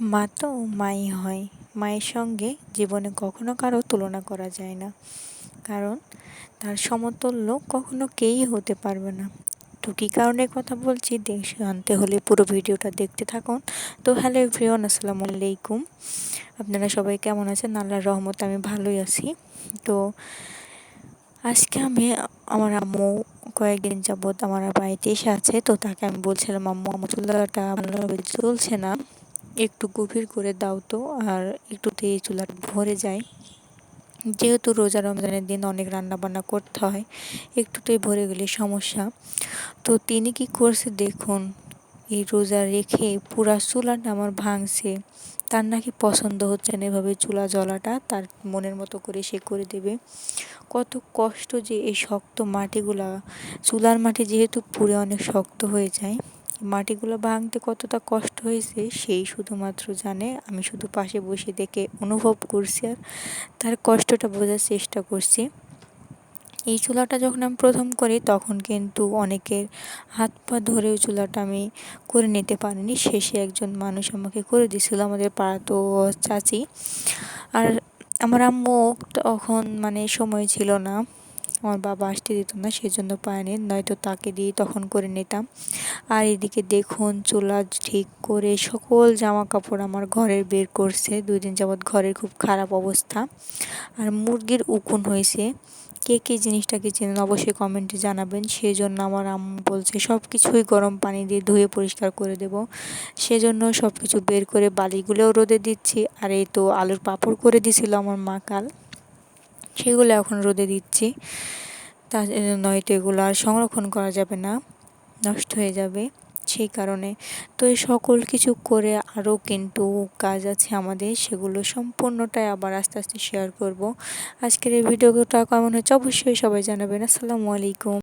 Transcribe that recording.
মা তো মাই হয়। মায়ের সঙ্গে জীবনে কখনো কারও তুলনা করা যায় না। কারণ তার সমতুল্য কখনো কেউই হতে পারবে না। তো কী কারণে কথা বলছি? দেশ আনতে হলে পুরো ভিডিওটা দেখতে থাকুন। তো হ্যালো এভরিওয়ান, আসসালামু আলাইকুম। আপনারা সবাই কেমন আছেন? আল্লাহর রহমত আমি ভালোই আছি। তো আজকে আমি আমার আম্মু কয়েকদিন যাবৎ আমার বাড়িতে এসে আছে। তো তাকে আমি বলছিলাম, আম্মু, আমার চুলাটা ভালোভাবে চলছে না। একটু গভীর করে দাও তো, আর একটুতেই চুলাটা ভরে যায়। যেহেতু রোজা রমজানের দিন অনেক রান্না বান্না করতে হয় একটুতেই ভরে গেলে সমস্যা। তো তিনি কি করছে দেখুন, এই রোজা রেখে পুরা চুলাটা আমার ভাঙছে। তার নাকি পছন্দ হচ্ছে না এভাবে চুলা জ্বলাটা, তার মনের মতো করে সে করে দেবে। কত কষ্ট যে এই শক্ত মাটিগুলা, চুলার মাটি যেহেতু পুড়ে অনেক শক্ত হয়ে যায়। মাটিগুলো ভাঙতে কতটা কষ্ট হয়েছে সেই শুধুমাত্র জানে আমি শুধু পাশে বসে দেখে অনুভব করছি আর তার কষ্টটা বোঝার চেষ্টা করছি। এই চুলাটা যখন আমি প্রথম করি তখন কিন্তু অনেকের হাত পা ধরেও চুলাটা আমি করে নিতে পারিনি। শেষে একজন মানুষ আমাকে করে দিয়েছিল, আমাদের পাড়া তো চাচি। আর আমার আম্মু তখন মানে সময় ছিল না। আমার বাবা আসতে দিত না সেই সেজন্য পায়নি নয়তো তাকে দিয়ে তখন করে নিতাম। আর এদিকে দেখুন, চুলা ঠিক করে সকল জামা কাপড় আমার ঘরের বের করছে। দুই দিন যাবৎ ঘরের খুব খারাপ অবস্থা। আর মুরগির উকুন হয়েছে। কে কে জিনিসটাকে চেনেন অবশ্যই কমেন্টে জানাবেন। সেই জন্য আমার আম্মু বলছে সব কিছুই গরম পানি দিয়ে ধুয়ে পরিষ্কার করে দেব। সেজন্য সব কিছু বের করে বালিগুলোও রোদে দিচ্ছি। আর এই তো আলুর পাঁপড় করে দিছিল আমার মা কাল। সেগুলো এখন রোদে দিচ্ছি। তা নয়তো এগুলো আর সংরক্ষণ করা যাবে না, নষ্ট হয়ে যাবে। সেই কারণে তো এই সকল কিছু করে আরও কিন্তু কাজ আছে আমাদের, সেগুলো সম্পূর্ণটাই আবার আস্তে আস্তে শেয়ার করব। আজকের এই ভিডিওটা কেমন হচ্ছে অবশ্যই সবাই জানাবেন। আসসালামু আলাইকুম।